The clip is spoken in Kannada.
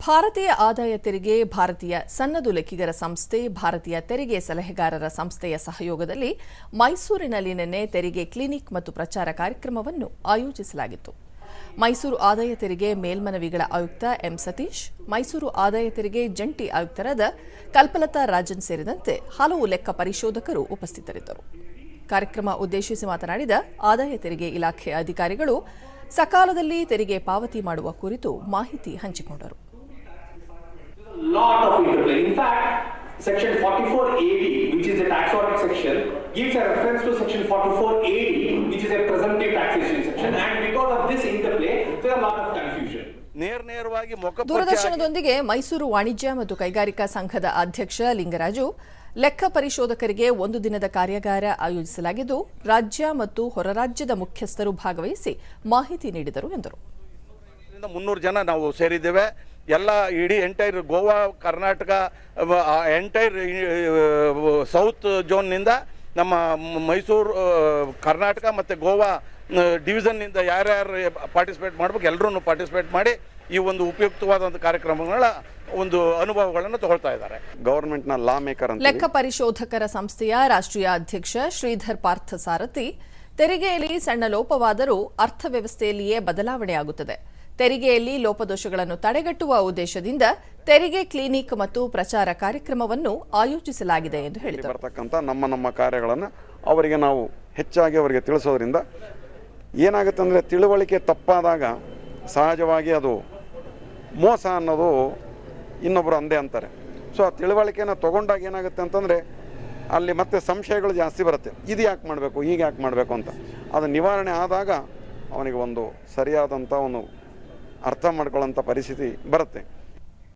ಭಾರತೀಯ ಆದಾಯ ತೆರಿಗೆ ಭಾರತೀಯ ಸನ್ನದು ಲೆಕ್ಕಿಗರ ಸಂಸ್ಥೆ, ಭಾರತೀಯ ತೆರಿಗೆ ಸಲಹೆಗಾರರ ಸಂಸ್ಥೆಯ ಸಹಯೋಗದಲ್ಲಿ ಮೈಸೂರಿನಲ್ಲಿ ನಿನ್ನೆ ತೆರಿಗೆ ಕ್ಲಿನಿಕ್ ಮತ್ತು ಪ್ರಚಾರ ಕಾರ್ಯಕ್ರಮವನ್ನು ಆಯೋಜಿಸಲಾಗಿತ್ತು. ಮೈಸೂರು ಆದಾಯ ತೆರಿಗೆ ಮೇಲ್ಮನವಿಗಳ ಆಯುಕ್ತ ಎಂ ಸತೀಶ್, ಮೈಸೂರು ಆದಾಯ ತೆರಿಗೆ ಜಂಟಿ ಆಯುಕ್ತರಾದ ಕಲ್ಪಲತಾ ರಾಜನ್ ಸೇರಿದಂತೆ ಹಲವು ಲೆಕ್ಕ ಪರಿಶೋಧಕರು ಉಪಸ್ಥಿತರಿದ್ದರು. ಕಾರ್ಯಕ್ರಮ ಉದ್ದೇಶಿಸಿ ಮಾತನಾಡಿದ ಆದಾಯ ತೆರಿಗೆ ಇಲಾಖೆ ಅಧಿಕಾರಿಗಳು, ಸಕಾಲದಲ್ಲಿ ತೆರಿಗೆ ಪಾವತಿ ಮಾಡುವ ಕುರಿತು ಮಾಹಿತಿ ಹಂಚಿಕೊಂಡರು. Lot of interplay. In fact, section 44AD, which is the tax audit section, gives a reference to section 44AD, which is a presumptive taxation section. And because of this interplay, there are a lot of confusion. ನೇರವಾಗಿ ದೂರದರ್ಶನದೊಂದಿಗೆ ಮೈಸೂರು ವಾಣಿಜ್ಯ ಮತ್ತು ಕೈಗಾರಿಕಾ ಸಂಘದ ಅಧ್ಯಕ್ಷ ಲಿಂಗರಾಜು ಲೆಕ್ಕ ಪರಿಶೋಧಕರಿಗೆ ಒಂದು ದಿನದ ಕಾರ್ಯಾಗಾರ ಆಯೋಜಿಸಲಾಗಿದ್ದು ರಾಜ್ಯ ಮತ್ತು ಹೊರರಾಜ್ಯದ ಮುಖ್ಯಸ್ಥರು ಭಾಗವಹಿಸಿ ಮಾಹಿತಿ ನೀಡಿದರು ಎಂದರು ಮುನ್ನೂರು ಜನ ನಾವು ಸೇರಿದ್ದೇವೆ ಎಲ್ಲ ಇಡೀ entire Goa Karnataka entire south ಝೋನ್ನಿಂದ ನಮ್ಮ ಮೈಸೂರು ಕರ್ನಾಟಕ ಮತ್ತು ಗೋವಾ ಡಿವಿಷನ್ನಿಂದ ಯಾರ್ಯಾರು ಪಾರ್ಟಿಸಿಪೇಟ್ ಮಾಡ್ಬೇಕು ಎಲ್ಲರೂ ಪಾರ್ಟಿಸಿಪೇಟ್ ಮಾಡಿ ಈ ಒಂದು ಉಪಯುಕ್ತವಾದಂಥ ಕಾರ್ಯಕ್ರಮಗಳ ಒಂದು ಅನುಭವಗಳನ್ನು ತಗೊಳ್ತಾ ಇದ್ದಾರೆ. ಗವರ್ಮೆಂಟ್ನ ಲಾ ಮೇಕರ್ ಅಂತ ಲೆಕ್ಕ ಪರಿಶೋಧಕರ ಸಂಸ್ಥೆಯ ರಾಷ್ಟ್ರೀಯ ಅಧ್ಯಕ್ಷ ಶ್ರೀಧರ್ ಪಾರ್ಥ ಸಾರಥಿ ತೆರಿಗೆಯಲ್ಲಿ ಸಣ್ಣ ಲೋಪವಾದರೂ ಅರ್ಥವ್ಯವಸ್ಥೆಯಲ್ಲಿಯೇ ಬದಲಾವಣೆಯಾಗುತ್ತದೆ. ತೆರಿಗೆಯಲ್ಲಿ ಲೋಪದೋಷಗಳನ್ನು ತಡೆಗಟ್ಟುವ ಉದ್ದೇಶದಿಂದ ತೆರಿಗೆ ಕ್ಲಿನಿಕ್ ಮತ್ತು ಪ್ರಚಾರ ಕಾರ್ಯಕ್ರಮವನ್ನು ಆಯೋಜಿಸಲಾಗಿದೆ ಎಂದು ಹೇಳಿದರು. ಬರ್ತಕ್ಕಂಥ ನಮ್ಮ ನಮ್ಮ ಕಾರ್ಯಗಳನ್ನು ಅವರಿಗೆ ನಾವು ಹೆಚ್ಚಾಗಿ ಅವರಿಗೆ ತಿಳಿಸೋದ್ರಿಂದ ಏನಾಗುತ್ತೆ ಅಂದರೆ ತಿಳುವಳಿಕೆ ತಪ್ಪಾದಾಗ ಸಹಜವಾಗಿ ಅದು ಮೋಸ ಅನ್ನೋದು ಇನ್ನೊಬ್ಬರು ಅಂದೇ ಅಂತಾರೆ. ಸೊ ಆ ತಿಳುವಳಿಕೆನ ತಗೊಂಡಾಗ ಏನಾಗುತ್ತೆ ಅಂತಂದರೆ ಅಲ್ಲಿ ಮತ್ತೆ ಸಂಶಯಗಳು ಜಾಸ್ತಿ ಬರುತ್ತೆ. ಇದು ಯಾಕೆ ಮಾಡಬೇಕು ಹೀಗೆ ಯಾಕೆ ಮಾಡಬೇಕು ಅಂತ. ಅದು ನಿವಾರಣೆ ಆದಾಗ ಅವನಿಗೆ ಒಂದು ಸರಿಯಾದಂಥ ಒಂದು ಅರ್ಥ ಮಾಡ್ಕೊಳ್ಳೋಂಥ ಪರಿಸ್ಥಿತಿ ಬರುತ್ತೆ.